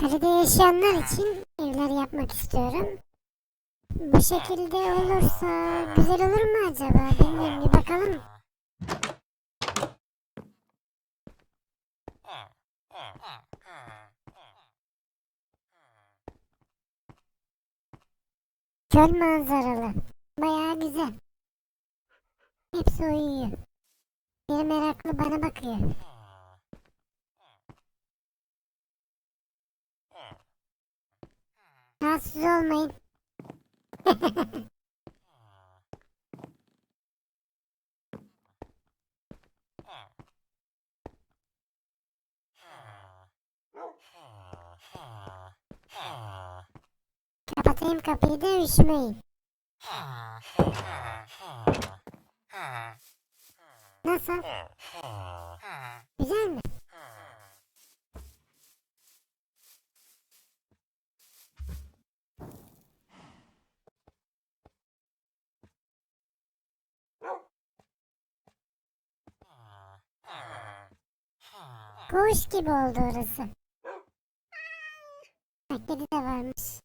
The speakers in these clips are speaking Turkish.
Kalede yaşayanlar için evler yapmak istiyorum. Bu şekilde olursa güzel olur mu acaba? Bilmiyorum bir bakalım. Göl manzaralı. Bayağı güzel. Hepsi uyuyor. Bir meraklı bana bakıyor. Rahatsız olmayın. Kapatayım kapıyı da üşümeyin. Nasıl? Güzel mi? Koğuş gibi oldu orası. Bak kedi de varmış.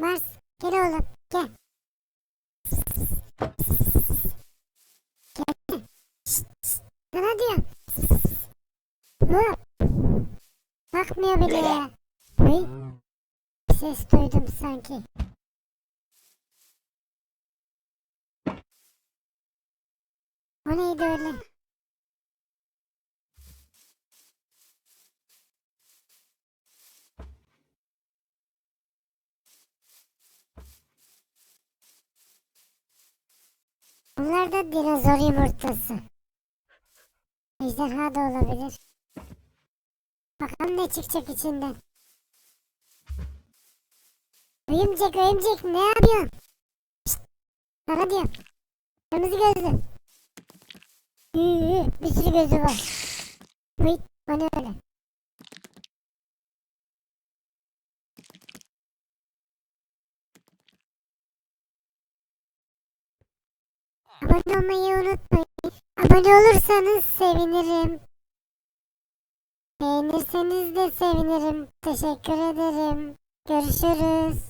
Mars gel oğlum gel. Gel. Sana diyorum. Hop. Bakmıyor bile ya. Bir ses duydum sanki. O neydi öyle? Bunlar da dinozor yumurtası. Ejderha da olabilir. Bakalım ne çıkacak içinden. Örümcek örümcek ne yapıyorsun? Şşt, sana diyorum. Kırmızı gözlü. Üü, bir sürü gözü var. Uy, bana öyle. Abone olmayı unutmayın. Abone olursanız sevinirim. Beğenirseniz de sevinirim. Teşekkür ederim. Görüşürüz.